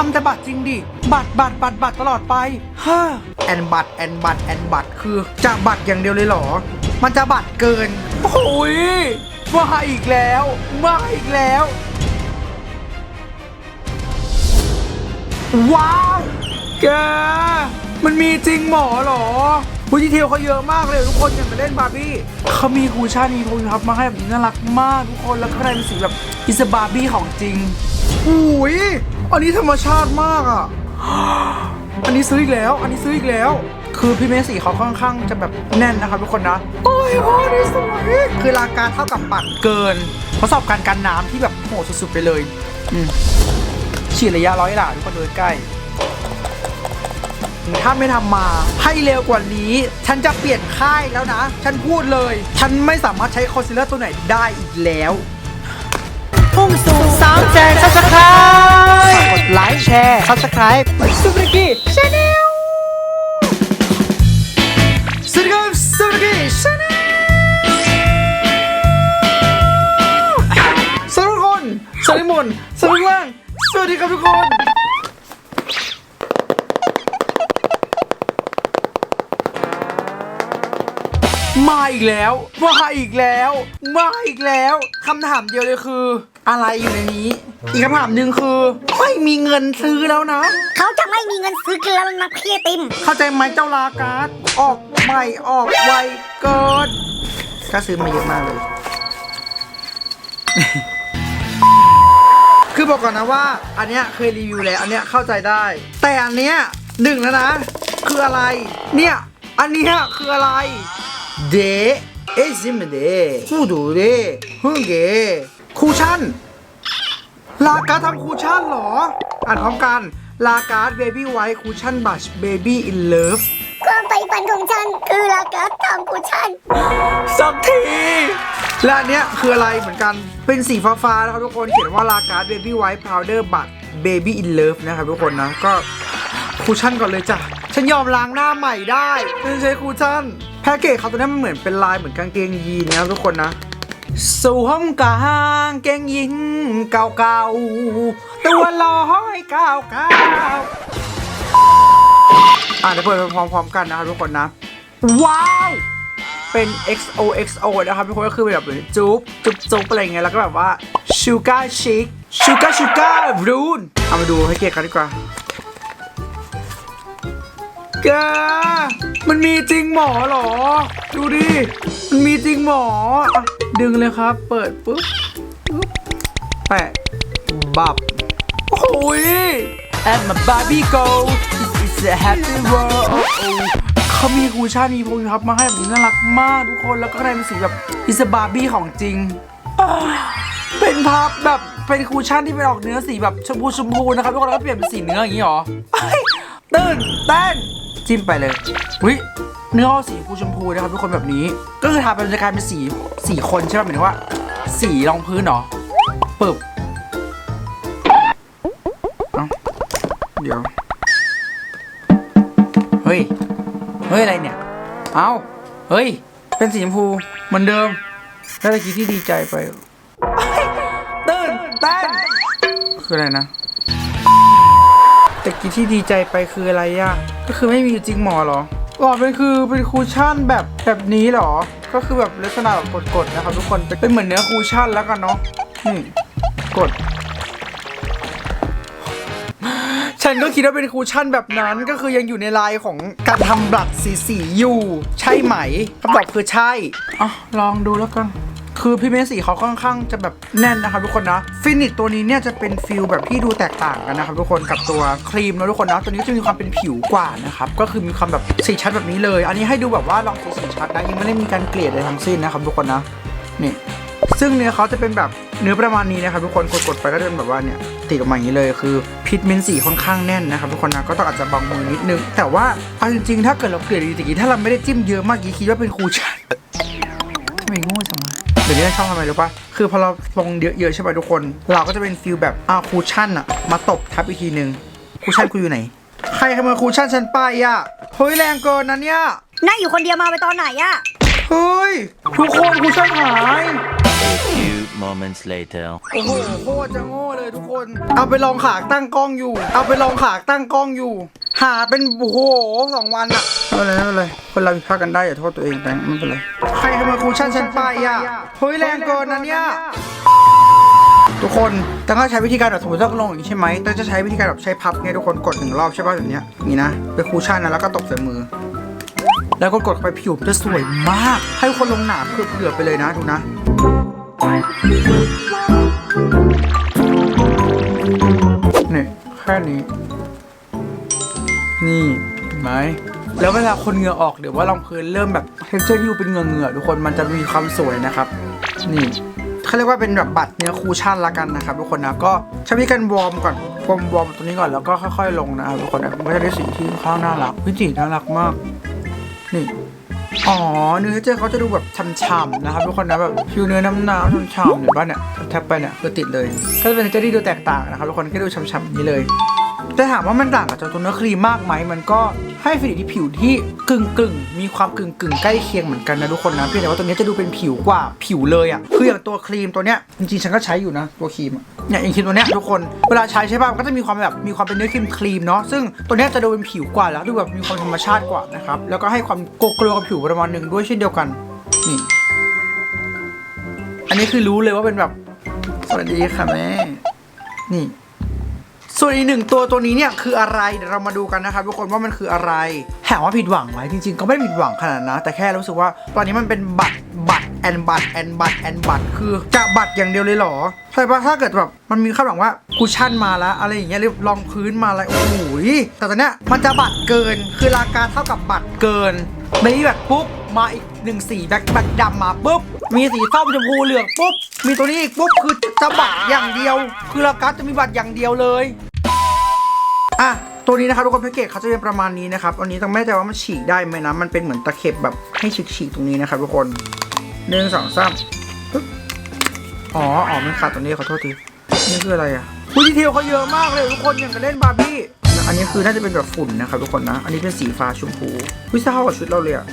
ทำแต่บัตรจริงดิ บัตรบัตรบัตรบัตรตลอดไปฮ่าแอนบัตรแอนบัตรแอนบัตรคือ จะบัตรอย่างเดียวเลยเหรอ มันจะบัตรเกินโอ้ยมาอีกแล้วมาอีกแล้ว ว้าวแกมันมีจริงหมอหรอวูดีเทลเขาเยอะมากเลยทุกคนอย่ามาเล่นบาร์บี้เขามีคูชั่นมีโทนครับมาให้แบบน่ารักมากทุกคนแล้วก็ได้เป็นสีแบบอิสบาร์บี้ของจริงอุ้ย อันนี้ธรรมชาติมากอะ อันนี้ซื้ออีกแล้ว อันนี้ซื้ออีกแล้ว คือพี่เมสีเขาค่อนข้างจะแบบแน่นนะครับทุกคนนะ โอ้ยโอ้ยนี่สวย คือราคาเท่ากับบัตรเกินทดสอบการกันน้ำที่แบบโหดสุดๆไปเลย อืมฉีดระยะร้อยหลาทุกคนดูใกล้ถ้าไม่ทำมาให้เร็วกว่านี้ ฉันจะเปลี่ยนค่ายแล้วนะ ฉันพูดเลย ฉันไม่สามารถใช้คอนซีลเลอร์ตัวไหนได้อีกแล้ว พุ่งสู่สามแสนซับสไครฝากกด ไลค์แชร์ซับสไครป์ซูเปอร์กี้ชาแนลสวัสดีครับสวัสดีชาแนลสวัสดีทุกคนสวัสดีหมนสวัสดีล่างสวัสดีครับทุกคนมาอีกแล้ว มาอีกแล้ว มาอีกแล้ว คำถามเดียวเลยคือ อะไรอยู่ในนี้ อีกคำถามหนึ่งคือ ไม่มีเงินซื้อแล้วนะ เขาจะไม่มีเงินซื้อกินแล้วมันมาพี่ไอติม เข้าใจไหมเจ้าลาการ์ดออกใหม่ออกไวเกินก็ซื้อมาเยอะมากเลย คือบอกก่อนนะว่า อันเนี้ยเคยรีวิวแล้ว อันเนี้ยเข้าใจได้ แต่อันเนี้ยหนึ่งแล้วนะ คืออะไร เนี่ย อันเนี้ยคืออะไร เดเอซิมเดฮูดูเดฮึงเก คูชั่น ลาการ์ดทำคูชั่นเหรอ อ่านพร้อมกัน ลาการ์ดเบบี้ไวท์คูชั่นบัชเบบี้อินเลิฟความใฝ่ฝันของฉัน คือลาการ์ดทำกูชั่น สักที และอันเนี้ยคืออะไรเหมือนกัน เป็นสีฟ้าๆนะครับทุกคน เขียนว่าลาการ์ดเบบี้ไวท์พาวเดอร์บัตเบบี้อินเลิฟนะครับทุกคนนะ ก็คูชั่นก่อนเลยจ้ะ ฉันยอมล้างหน้าใหม่ได้ฉันใช้คูชั่น แพ็กเกจเขาตัวนี้มันเหมือนเป็นลายเหมือนกางเกงยีนนะครับทุกคนนะ สวมกางเกงยีนเก่าๆ ตัวลอยเก้าเกาอะเดี๋ยวเปิดพร้อมๆกันนะครับทุกคนนะ ว้าว เป็น XOXO นะครับทุกคนก็คือแบบจุ๊บจุ๊บจุ๊บอะไรเงี้ยแล้วก็แบบว่าชูการ์ชิคชูการ์ชูการ์รูนเอามาดูให้เกียรติกันดีกว่าแกมันมีจริงหมอเหรอ ดูดิ มันมีจริงหมอ ดึงเลยครับ เปิดปุ๊บปุ๊บแปะบับโอ้ย I'm a Barbie girl This is a happy world เขามีคูชั่นมีพวกนี้ครับมาให้แบบนี้น่ารักมากทุกคนแล้วก็ได้เป็นสีแบบอิสบาร์บี้ของจริง เป็นพับแบบเป็นคูชั่นที่เป็นออกเนื้อสีแบบชมพูชมพูนะครับทุกคนแล้วก็เปลี่ยนเป็นสีเนื้ออย่างนี้หรอตื่นเต้นจิ้มไปเลยวิ เนื้อสีชมพูชมพูนะครับทุกคนแบบนี้ ก็คือทาเป็นจะกลายเป็นสีสีคนใช่ไหมหมายถึงว่า สีรองพื้นเหรอปึบเดี๋ยว เฮ้ย เฮ้ย อะไรเนี่ย เอา เฮ้ย เป็นสีชมพูเหมือนเดิมแล้วตะกี้ที่ดีใจไป ตื่นเต้นคืออะไรนะตะกี้ที่ดีใจไปคืออะไรอะก็คือไม่มีอยู่จริงหมอหรอ หรอเป็นคือเป็นคูชั่นแบบแบบนี้เหรอ ก็คือแบบลักษณะแบบกดๆนะครับทุกคน เป็นเหมือนเนื้อคูชั่นแล้วกันเนาะนี่กด ฉันก็คิดว่าเป็นคูชั่นแบบนั้นก็คือยังอยู่ในลายของการทำบลัดสีสีๆอยู่ ใช่ไหมคำตอบคือใช่อะลองดูแล้วกัน คือพี่เมสีเขาค่อนข้างจะแบบแน่นนะครับทุกคนนะฟินิชตัวนี้เนี่ยจะเป็นฟิลแบบที่ดูแตกต่างกันนะครับทุกคนกับตัวครีมนะทุกคนนะตัวนี้จะมีความเป็นผิวกว่านะครับก็คือมีความแบบสีชัดแบบนี้เลย อันนี้ให้ดูแบบว่าลองสีสีชัดนะยังไม่ได้มีการเกลี่ยใดทั้งสิ้นนะครับทุกคนนะนี่ซึ่งเนื้อเขาจะเป็นแบบเนื้อประมาณนี้นะครับทุกคนกดๆไปก็จะเป็นแบบว่าเนี่ยติดออกมาอย่างนี้เลยคือพิทเมนต์สีค่อนข้างแน่นนะครับทุกคนนะก็ต้องอาจจะบังมือนิดนึง แต่ว่าเอาจริงๆถ้าเกิดเราเกลี่ยดีๆถ้าเราไม่ได้จิ้มเยอะมากกี้คิดว่าเป็นคูชันทำไมโง่จัง วะเดี๋ยวนี้ชอบทำไมรู้ปะคือพอเราลงเยอะๆใช่ป่ะทุกคน เราก็จะเป็นฟิลแบบอ่าคูชั่นอะมาตบทับอีกทีนึงคูชั่นกูอยู่ไหน ใครขโมยคูชั่นฉันไปอะเฮ้ยแรงเกินนะเนี่ยนั่งอยู่คนเดียวมาไปตอนไหนอะเฮ้ยทุกคนคูชั่นหาย A few moments later. โอ้โหโคตรจะโง่เลยทุกคน เอาไปลองขากตั้งกล้องอยู่ เอาไปลองขากตั้งกล้องอยู่ หาเป็นโอ้โหสองวันอะไม่เป็นไรไม่เป็นไรคนเราผิดพลาดกันได้อย่าโทษตัวเองแบงไม่เป็นไร ใครทำมาคูชั่นฉันไปอะเฮ้ยแรงเกินนะเนี่ย ทุกคนตั้งก็ใช้วิธีการแบบสมมติถ้าลงอย่างนี้ใช่ไหมตั้งจะใช้วิธีการแบบใช้พับไงทุกคนกดหนึ่งรอบใช่ป่ะแบบเนี้ยนี่นะเป็นคูชั่นนะแล้วก็ตบใส่มือ แล้วก็กดเข้าไปผิวมันจะสวยมาก ให้คนลงหนาเผื่อๆไปเลยนะดูนะ นี่แค่นี้ นี่เห็นไหมแล้วเวลาคนเหงื่อออกเดี๋ยวว่าลองพื้นเริ่มแบบเทคเจอร์ที่ดูเป็นเหงื่อเหงื่อทุกคนมันจะมีความสวยนะครับ นี่เขาเรียกว่าเป็นแบบบัตรเนื้อคูชั่นละกันนะครับทุกคนนะก็ใช้วิธีการวอร์มก่อนวอร์มวอร์มตัวนี้ก่อนแล้วก็ค่อย ๆ ลงนะครับทุกคนนะมันก็จะได้สีที่ค่อนข้างน่ารักวิจิตรน่ารักมาก นี่ อ๋อเนื้อเจอเขาจะดูแบบฉ่ำๆนะครับทุกคนนะแบบผิวเนื้อน้ำน้ำฉ่ำๆเห็นป่ะเนี่ยแทบไปเนี่ยคือติดเลยก็จะเป็นเนื้อที่ดูแตกต่างนะครับทุกคนก็ดูฉ่ำๆนี้เลย แต่ถามว่ามันต่างกับตัวเนื้อครีมมากไหมมันก็ให้ฟินิที่ผิวที่กึ่งกึ่งมีความกึ่งกึ่งใกล้เคียงเหมือนกันนะทุกคนนะเพียงแต่ว่าตัวนี้จะดูเป็นผิวกว่าผิวเลยอะ่ะคืออย่างตัวครีมตัวเนี้ยจริงๆฉันก็ใช้อยู่นะตัวครีมเนี่ยอย่างครีมตัวเนี้ยทุกคนเวลาใช้ใช่ป่ะมันก็จะมีความแบบมีความเป็นเนื้อครีมครีมเนาะซึ่งตัวเนี้ยจะดูเป็นผิวกว่าแล้วดูแบบมีความธรรมชาติกว่านะครับแล้วก็ให้ความโกลวกับผิวประมาณหนึ่งด้วยเช่นเดียวกันนี่อันนี้คือรู้เลยว่าเป็นแบบสวัสดีค่ะแม่นี่ ส่วนอีกหนึ่งตัวตัวนี้เนี่ยคืออะไรเดี๋ยวเรามาดูกันนะครับทุกคนว่ามันคืออะไรถามว่าผิดหวังไหมจริงๆ ก็ไม่ได้ผิดหวังขนาดนั้นนะ แต่แค่รู้สึกว่าตอนนี้มันเป็นบัตรบัตรแอนบัตรแอนบัตรแอนบัตรคือจะบัตรอย่างเดียวเลยเหรอใช่ปะถ้าเกิดแบบมันมีคาดหวังว่าคูชั่นมาแล้ว อะไรอย่างเงี้ยหรือรองพื้นมาอะไรโอ้โหแต่ตอนเนี้ยมันจะบัตรเกินคือราคาเท่ากับบัตรเกินไม่มีแบบปุ๊บมาอีกหนึ่งสีแบ็คแบ็คดำมาปุ๊บ มีสีส้มชมพูเหลืองปุ๊บ มีตัวนี้อีกปุ๊บคือจะบัตรอย่างเดียว คือราคาจะมีบัตรอย่างเดียวเลย อะตัวนี้นะครับทุกคนแพ็กเกจเขาจะเป็นประมาณนี้นะครับอันนี้ต้องไม่แน่ใจว่ามันฉีกได้ไหมนะมันเป็นเหมือนตะเข็บแบบให้ฉีกๆตรงนี้นะครับทุกคนหนึ่งสองสามอ๋ออ๋อมันขาดตรงนี้ขอโทษทีนี่คืออะไรอะอุ้ดีเทลเขาเยอะมากเลยทุกคนอย่างกับเล่นบาร์บี้อันนี้คือน่าจะเป็นแบบฝุ่นนะครับทุกคนนะ อันนี้เป็นสีฟ้าชมพูวิซ่าเข้ากับชุดเราเลยอะ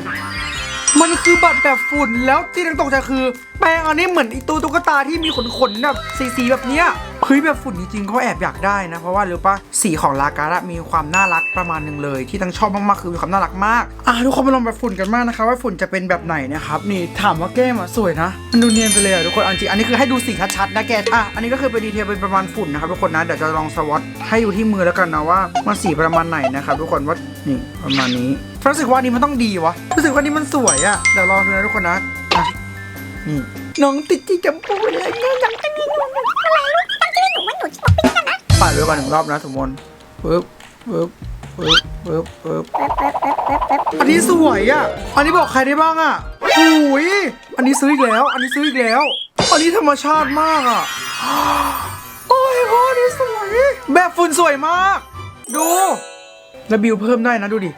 มันคือบัตรแบบฝุ่นแล้วที่ต้องตกใจคือ แปรงอันนี้เหมือนไอีตัวตุ๊กตาที่มีขนขนๆแบบสีๆแบบเนี้ย เฮ้ยแบบฝุ่นจริงๆก็แอบอยากได้นะ เพราะว่ารู้ปะสีของลาการะมีความน่ารักประมาณหนึ่งเลย ที่ตั้งชอบมากๆคือมีความน่ารักมากอะทุกคนมาลองแบบฝุ่นกันมากนะคะ ว่าฝุ่นจะเป็นแบบไหนนะครับนี่ถามว่าแก้มอะสวยนะมันดูเนียนไปเลยอะทุกคนเอาจริงอันนี้คือให้ดูสีชัดๆนะแกอะอันนี้ก็คือเป็นดีเทลเป็นประมาณฝุ่นนะครับทุกคนนะเดี๋ยวจะลองสวอตให้ดูที่มือแล้วกันนะว่ามันสีประมาณไหนนะครับทุกคนว่านี่ประมาณนี้รู้สึกว่านี้มันต้องดีวะรู้สึกว่านี้มันสวยอะเดี๋ยวลองดูนะทุกคนนะอะนี่น้องติดจีกับปูเลยเนี่ยจังจะมีหนูหนูอะไรลูก นูว่าหนูจะมาปิ้งกันนะปัดไว้ก่อนหนึ่งรอบนะสมมติปึ๊บปึ๊บปึ๊บปึ๊บปึ๊บเป๊ะเป๊ะเป๊ะเป๊ะเป๊ะอันนี้สวยอะ อันนี้บอกใครได้บ้างอะหุยอันนี้ซื้ออีกแล้ว อันนี้ซื้ออีกแล้ว อันนี้ธรรมชาติมากอะ โอ้ยพ่อนี่สวย แบบฝุ่นสวยมาก ดูแล้วบิวเพิ่มได้นะดูดิ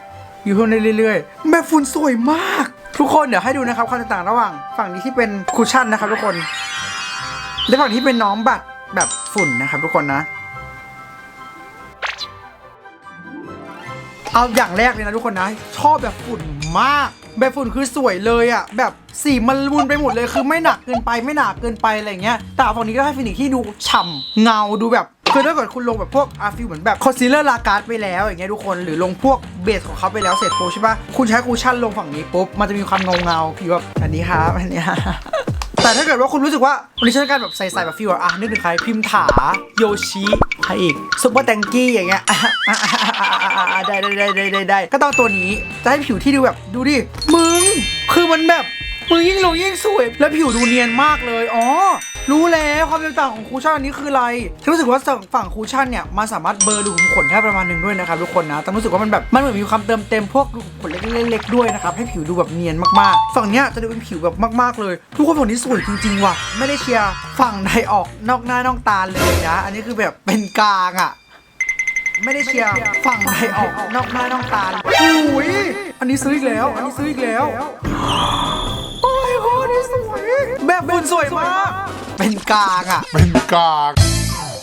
บิวเพิ่มได้เรื่อยๆ แบบฝุ่นสวยมาก ทุกคนเดี๋ยวให้ดูนะครับความแตกต่างระหว่าง ฝั่งนี้ที่เป็นคุชชั่นนะครับทุกคน และฝั่งที่เป็นน้องบัตร แบบฝุ่นนะครับทุกคนนะ เอาอย่างแรกเลยนะทุกคนนะ ชอบแบบฝุ่นมาก แบบฝุ่นคือสวยเลยอะแบบสีมันมุนไปหมดเลยคือไม่หนักเกินไปไม่หนาเกินไปอะไรเงี้ย แต่ฝั่งนี้ก็ให้ฟินิกที่ดูฉ่ำเงาดูแบบคือถ้าเกิดคุณลงแบบพวกอาฟิลเหมือนแบบคอนซีลเลอร์ลาการ์ดไปแล้วอย่างเงี้ยทุกคนหรือลงพวกเบสของเขาไปแล้วเสร็จปุ๊บใช่ปะคุณใช้คูชั่นลงฝั่งนี้ปุ๊บมันจะมีความเงาเงาๆพี่แบบอันนี้ครับอันนี้ แต่ถ้าเกิดว่าคุณรู้สึกว่าวันนี้ฉันต้องการแบบใส่ๆแบบฟิวอะนึกถึงใครพิมถาโยชิใครอีกซุปเปอร์แตงกี้อย่างเงี้ยได้ได้ได้ได้ได้ก็ต้องตัวนี้จะให้ผิวที่ดูแบบดูดิมึงคือมันแบบ มึงยิ่งลงยิ่งสวย แล้วผิวดูเนียนมากเลย อ๋อ รู้แล้วความแตกต่างของคูชั่นอันนี้คืออะไรฉันรู้สึกว่าฝั่งคูชั่นเนี่ยมันสามารถเบลอรูขุมขนได้ประมาณหนึ่งด้วยนะครับทุกคนนะแต่รู้สึกว่ามันแบบมันเหมือนมีความเติมเต็มพวกรูขุมขนเล็กๆด้วยนะครับให้ผิวดูแบบเนียนมากๆ ฝั่งเนี้ยจะดูเป็นผิวแบบมากๆเลย ทุกคนฝั่งนี้สวยจริงๆว่ะไม่ได้เชียร์ฝั่งใดออกนอกหน้านอกตาเลยนะ อันนี้คือแบบเป็นกลางอะไม่ได้เชียร์ฝั่งใดออกนอกหน้านอกตาอุ้ยอันนี้ซื้ออีกแล้ว อันนี้ซื้ออีกแล้ว สวยแบบฝุ่นสวยมาก เป็นกลางอะ เป็นกาก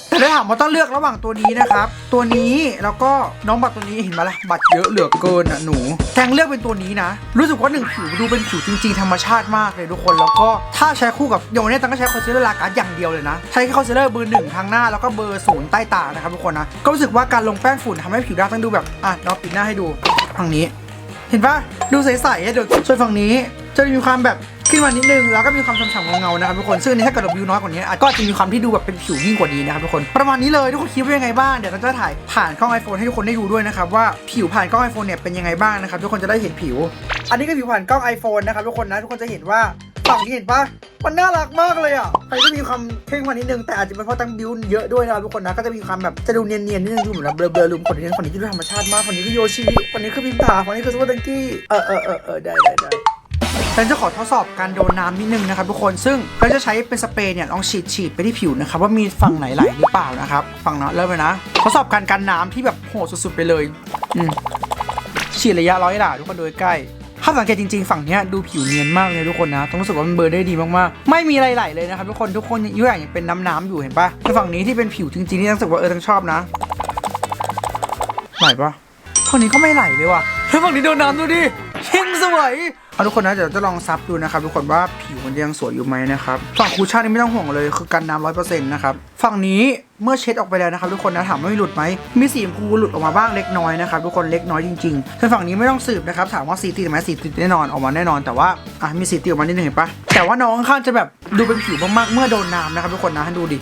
แต่แต่ถ้าถามว่าต้องเลือกระหว่างตัวนี้นะครับ ตัวนี้แล้วก็น้องบัตรตัวนี้เห็นไหมล่ะบัตรเยอะเหลือเกินอะหนูแทงเลือกเป็นตัวนี้นะ รู้สึกว่าหนึ่งผิวดูเป็นผิวจริงๆธรรมชาติมากเลยทุกคนแล้วก็ถ้าใช้คู่กับอย่างวันนี้ตังก็ใช้คอนซีลเลอร์ลาการ์ดอย่างเดียวเลยนะ ใช้แค่คอนซีลเลอร์เบอร์หนึ่งทางหน้าแล้วก็เบอร์ศูนย์ใต้ตานะครับทุกคนนะก็รู้สึกว่าการลงแป้งฝุ่นทำให้ผิวด้านต้องดูแบบอะเราปิดหน้าให้ดูฝั่งนี้ เห็นปะดูใสๆอะเดี๋ยวส่วนฝั่งนี้จะมีความแบบ ขึ้นมานิดนึงแล้วก็มีความฉ่ำๆเงาๆนะครับทุกคนซึ่งนี้ถ้าเกิดเราวิวน้อยกว่านี้อาจก็จะมีความที่ดูแบบเป็นผิวยิ่งกว่านี้นะครับทุกคนประมาณนี้เลยทุกคนคิดว่ายังไงบ้างเดี๋ยวเราจะถ่ายผ่านกล้อง iPhone ให้ทุกคนได้ดูด้วยนะครับว่าผิวผ่านกล้อง iPhone เนี่ยเป็นยังไงบ้างนะครับทุกคนจะได้เห็นผิว อันนี้ก็ผิวผ่านกล้อง iPhone นะครับทุกคนนะทุกคนจะเห็นว่าฝั่งนี้เห็นปะมันน่ารักมากเลยอะใครก็มีความเท่งกว่านิดนึงแต่อาจจะเป็นเพราะตั้งบิวเยอะด้วยนะครับทุกคนนะก็จะมีความแบบจะดูเนียนๆนิดนึงดูเหมือนเบลอๆลุมคนนี้คนนี้ที่ดูธรรมชาติมากคนนี้คือโยชิคนนี้คือพิมพาคนนี้คือซูเปอร์ดังกี้เออเออเออเออได้ได้ได้ ฉันจะขอทดสอบการโดนน้ำนิดนึงนะครับทุกคนซึ่งเราจะใช้เป็นสเปรย์เนี่ยลองฉีดฉีดไปที่ผิวนะครับว่ามีฝั่งไหนไหลหรือเปล่านะครับฝั่งนาะเริ่มเลยนะทดสอบการกันน้ำที่แบบโหดสุดๆไปเลยอืฉีดระยะร้อยหลาทุกคนโดยใกล้ถ้าสังเกตจริงๆ ฝั่งนี้ดูผิวเนียนมากเลยทุกคนนะต้องรู้สึกว่ามันเบอร์ได้ดีมากๆ ไม่มีอะไรไหลเลยนะครับทุกคนทุกคนยุ่อย่างเป็นน้ำๆอยู่เห็นปะแต่ฝั่งนี้ที่เป็นผิวจริงๆนี่ต้องรู้สึกว่าเออต้องชอบนะไหลปะฝั่งนี้ก็ไม่ไหลเลยว่ะเฮ้ยฝั่งนี้โดนน้ำดูดิเช่งสวย เอาทุกคนนะเดี๋ยวจะลองซับดูนะครับทุกคนว่าผิวมันยังสวยอยู่ไหมนะครับฝั่งคูชั่นนี่ไม่ต้องห่วงเลยคือกันน้ำร้อยเปอร์เซ็นต์นะครับฝั่งนี้เมื่อเช็ดออกไปแล้วนะครับทุกคนนะถามว่ามีหลุดไหมมีสีชมพูหลุดออกมาบ้างเล็กน้อยนะครับทุกคนเล็กน้อยจริงๆส่วนฝั่งนี้ไม่ต้องสืบนะครับถามว่าสีติดไหมสีติดแน่นอนออกมาแน่นอนแต่ว่าอะมีสีติดออกมานิดนึงเห็นปะแต่ว่าน้องข้างจะแบบดูเป็นผิวมากๆเมื่อโดนน้ำนะครับทุกคนนะให้ดูดิ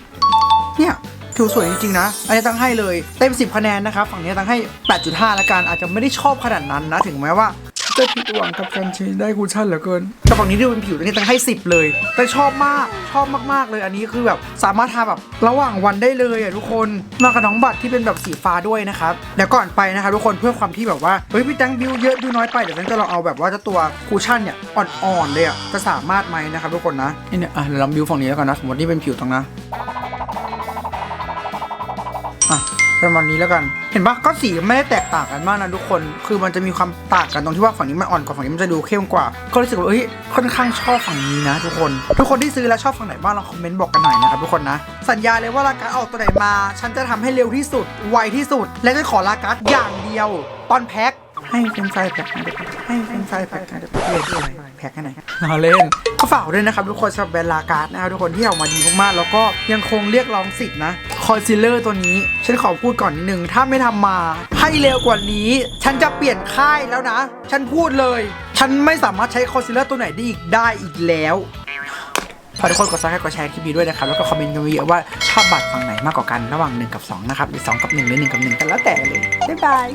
เนี่ยผิวสวยจริงๆนะ อันนี้ตั้งให้เลยเต็ม 10 คะแนนนะครับ ฝั่งนี้ตั้งให้ 8.5 ละกัน อาจจะไม่ได้ชอบขนาดนั้นนะ ถึงแม้ว่า จะผิดหวังกับการใช้ได้คูชั่นเหลือเกินแต่ฝั่งนี้ดูเป็นผิวอันนี้ตั้งให้ 10 เลย แต่ชอบมากชอบมากๆเลย อันนี้คือแบบสามารถทาแบบระหว่างวันได้เลยอะทุกคนมากับน้องบัตรที่เป็นแบบสีฟ้าด้วยนะครับเดี๋ยวก่อนไปนะครับทุกคนเพื่อความที่แบบว่าเฮ้ยพี่แตงบิวเยอะดูน้อยไปเดี๋ยวแตงจะลองเอาแบบว่าเจ้าตัวคูชั่นเนี่ยอ่อนๆเลยอะจะสามารถไหมนะครับทุกคนนะนี่เนี่ยอะเดี๋ยวเราบิวฝั่งนี้แล้วกันนะสมมตินี่เป็นผิวตรงนะอะ ประมาณนี้แล้วกัน เห็นปะก็สีไม่ได้แตกต่างกันมากนะทุกคน คือมันจะมีความต่างกันตรงที่ว่าฝั่งนี้มันอ่อนกว่าฝั่งนี้มันจะดูเข้มกว่า ก็รู้สึกว่าเอ้ยค่อนข้างชอบฝั่งนี้นะ ทุกคน ทุกคนที่ซื้อแล้วชอบฝั่งไหนบ้างลองคอมเมนต์บอกกันหน่อยนะครับทุกคนนะ สัญญาเลยว่าลาการดออกตัวไหนมา ฉันจะทำให้เร็วที่สุด ไวที่สุด และจะขอลาการดอย่างเดียว ตอนแพ็ค ให้เป็นไฟแพ็คหน่อยได้ปะให้เป็นไฟแพ็คหน่อยได้ปะเรียกแพ็คให้หน่อยเราเล่นก็ฝากด้วยนะครับทุกคนสำหรับแบรนด์ลาการ์ดนะครับทุกคนที่ออกมาดีมากๆแล้วก็ยังคงเรียกร้องสิทธิ์นะคอนซีลเลอร์ตัวนี้ ฉันขอพูดก่อนนิดนึง ถ้าไม่ทำมาให้เร็วกว่านี้ ฉันจะเปลี่ยนค่ายแล้วนะ ฉันพูดเลย ฉันไม่สามารถใช้คอนซีลเลอร์ตัวไหนได้อีกได้อีกแล้วฝากทุกคนกดซับสไครต์กดแชร์คลิปนี้ด้วยนะครับ แล้วก็คอมเมนต์กันไว้เยอะว่าชอบบัตรฝั่งไหนมากกว่ากันระหว่าง 1 กับ 2 นะครับ หรือ 2 กับ 1 หรือ 1 กับ 1 กันแล้วแต่เลย บ๊ายบาย